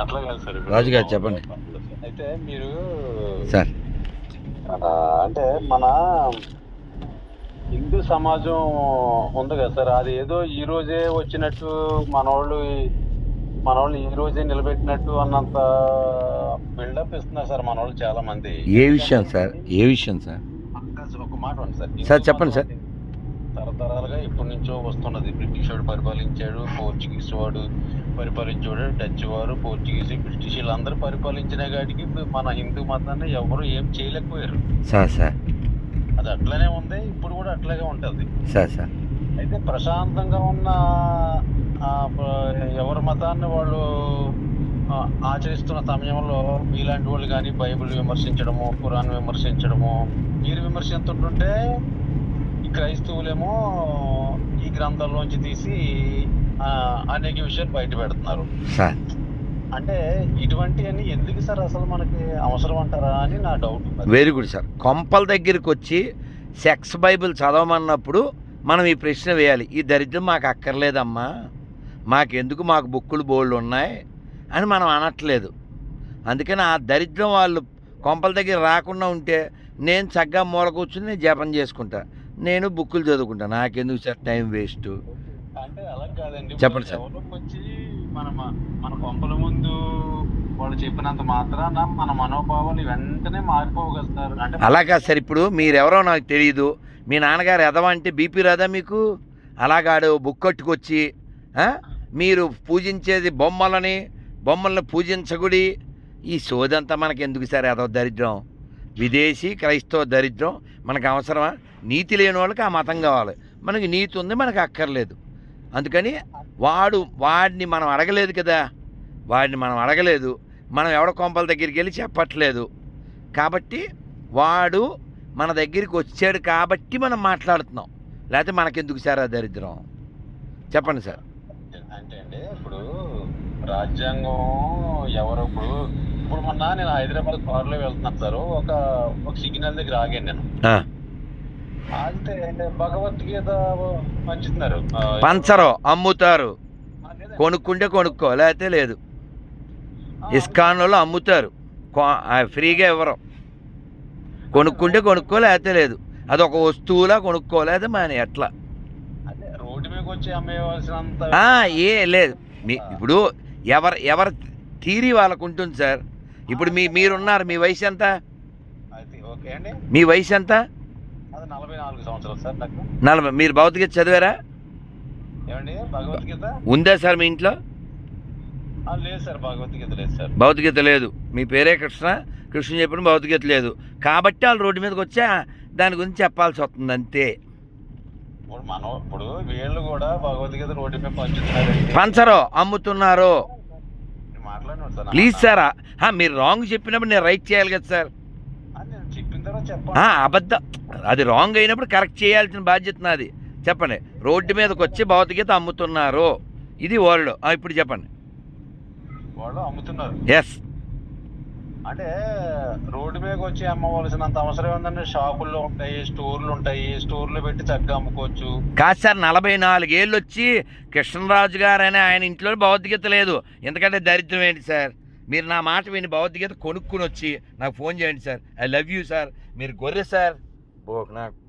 అట్లా కాదు సార్ ఇప్పుడు. రాజు గారు చెప్పండి. అయితే మీరు సార్ అంటే మన హిందూ సమాజం ఉంది కదా సార్ అది ఏదో ఈ రోజే వచ్చినట్టు మనోళ్ళు మనోళ్ళు ఈ రోజే నిలబెట్టినట్టు అన్నంత బిల్డప్ ఇస్తున్నారు సార్ మనోళ్ళు చాలా మంది ఏ విషయం సార్ ఏ విషయం సార్ ఒక మాట ఉంది సార్ సార్, చెప్పండి సార్. తరతరాలుగా ఇప్పటి నుంచో వస్తున్నది బ్రిటిష్ వాడు పరిపాలించాడు పోర్చుగీస్ వాడు పరిపాలించాడు డచ్ వారు పోర్చుగీస్ బ్రిటిష్ వీళ్ళందరూ పరిపాలించిన కాడికి మన హిందూ మతాన్ని ఎవరు ఏం చేయలేకపోయారు. Sir sir. అది అట్లనే ఉంది ఇప్పుడు కూడా అట్లాగే ఉంటది. Sir sir. అయితే ప్రశాంతంగా ఉన్న ఎవరి మతాన్ని వాళ్ళు ఆచరిస్తున్న సమయంలో మీలాంటి వాళ్ళు కానీ బైబిల్ విమర్శించడము ఖురాన్ విమర్శించడము మీరు విమర్శిస్తుంటుంటే ఈ క్రైస్తవులేమో ఈ గ్రంథాల్లోంచి తీసి అనేక విషయాలు బయట పెడుతున్నారు. సార్. అంటే ఇటువంటివన్నీ ఎందుకు సార్ అసలు మనకి అవసరం అంటారా అని నా డౌట్ వెరీ గుడ్ సార్. కొంపల దగ్గరికి వచ్చి సెక్స్ బైబిల్ చదవమన్నప్పుడు మనం ఈ ప్రశ్న వేయాలి. ఈ దరిద్రం మాకు అక్కర్లేదమ్మా. మాకెందుకు? మాకు బుక్కులు బోల్డ్ ఉన్నాయి అని మనం అనట్లేదు. అందుకని ఆ దరిద్రం వాళ్ళు కొంపల దగ్గర రాకుండా ఉంటే నేను చక్కగా మూల కూర్చుని నేను జపం చేసుకుంటా. నేను బుక్కులు చదువుకుంటా. నాకెందుకు సార్ టైం వేస్ట్? అంటే అలా కాదండి. చెప్పండి సార్. వచ్చి మన మన కొంపల ముందు వాళ్ళు చెప్పినంత మాత్రాన మన మనోభావాలు వెంటనే సార్ అంటే అలా కాదు సార్ ఇప్పుడు మీరెవరో నాకు తెలియదు మీ నాన్నగారు ఎదవ అంటే బీపీ రాదా మీకు? అలాగాడు బుక్ కట్టుకొచ్చి? మీరు పూజించేది బొమ్మలని బొమ్మల్ని పూజించగుడి. ఈ సోదంతా మనకి ఎందుకు సార్ ఎదవ దరిద్రం? విదేశీ క్రైస్తవ దరిద్రం. మనకు అవసరమా? నీతి లేని వాళ్ళకి ఆ మతం కావాలి. మనకి నీతి ఉంది మనకు అక్కర్లేదు. అందుకని వాడు వాడిని మనం అడగలేదు కదా. వాడిని మనం అడగలేదు. మనం ఎవడ కొంపల దగ్గరికి వెళ్ళి చెప్పట్లేదు. కాబట్టి వాడు మన దగ్గరికి వచ్చాడు కాబట్టి మనం మాట్లాడుతున్నాం. లేకపోతే మనకెందుకు సార్ ఆ దరిద్రం? చెప్పండి సార్. అంటే అండి ఇప్పుడు రాజ్యాంగం ఎవరు ఇప్పుడు ఇప్పుడు మొన్న నేను హైదరాబాద్ కారులో వెళ్తున్నాను సార్. ఒక ఒక సిగ్నల్ దగ్గర ఆగాను నేను. భగవద్గీత పంచుతున్నారు. ఆ, పంచరు అమ్ముతారు. కొనుక్కుంటే కొనుక్కో లేకపోతే లేదు. ఇస్కాన్లో అమ్ముతారు. ఫ్రీగా ఇవ్వరు. కొనుక్కుంటే కొనుక్కో లేకపోతే లేదు. అది ఒక వస్తువులా కొనుక్కో లేకపోతే మాని ఎట్లా ఏ లేదు. మీ ఇప్పుడు ఎవరు ఎవరు థీరీ వాళ్ళకు ఉంటుంది సార్. ఇప్పుడు మీ మీరున్నారు మీ వయసు ఎంత? మీ వయసు ఎంత? నలభై నాలుగు సంవత్సరాలు సార్ నాకు. నలభై మీరు భౌతికత చదివారా? ఏమండి? భగవద్గీత? ఉందా సార్ మీ ఇంట్లో? భగవద్గీత లేదు సార్. భౌతికత లేదు. మీ పేరే కృష్ణ కృష్ణ చెప్పిన భౌతికత లేదు. కాబట్టి వాళ్ళు రోడ్డు మీదకి వచ్చా దాని గురించి చెప్పాల్సి వస్తుంది అంతే. మనం ఇప్పుడు వీళ్ళు కూడా భగవద్గీత రోడ్డు మీద పంచుతున్నారు పంచరు అమ్ముతున్నారు. ప్లీజ్ సార్ మీరు రాంగ్ చెప్పినప్పుడు నేను రైట్ చేయాలి కదా సార్ ఆ, నేను చెప్పిన తర్వాత ఆ, చెప్పండి అబద్ధం. అది రాంగ్ అయినప్పుడు కరెక్ట్ చేయాల్సిన బాధ్యత నాది. చెప్పండి. రోడ్డు మీదకి వచ్చి భౌతికత అమ్ముతున్నారు. ఇది వరల్డ్. ఇప్పుడు చెప్పండి. వాళ్ళు అమ్ముతున్నారు. ఎస్ అంటే రోడ్డు మీదకి వచ్చి అమ్మవలసినంత అవసరం ఏంటంటే షాపుల్లో ఉంటాయి స్టోర్లు ఉంటాయి. స్టోర్లు పెట్టి చక్కగా అమ్ముకోవచ్చు. కాదు సార్ నలభై నాలుగేళ్ళు వచ్చి కృష్ణరాజు గారు అనే ఆయన ఇంట్లో భౌతికత లేదు. ఎందుకంటే దరిద్రం ఏంటి సార్? మీరు నా మాట విని భగవద్గీత కొనుక్కుని వచ్చి నాకు ఫోన్ చేయండి sir. I love you sir. మీరు గొర్రె సార్. ఓ నాకు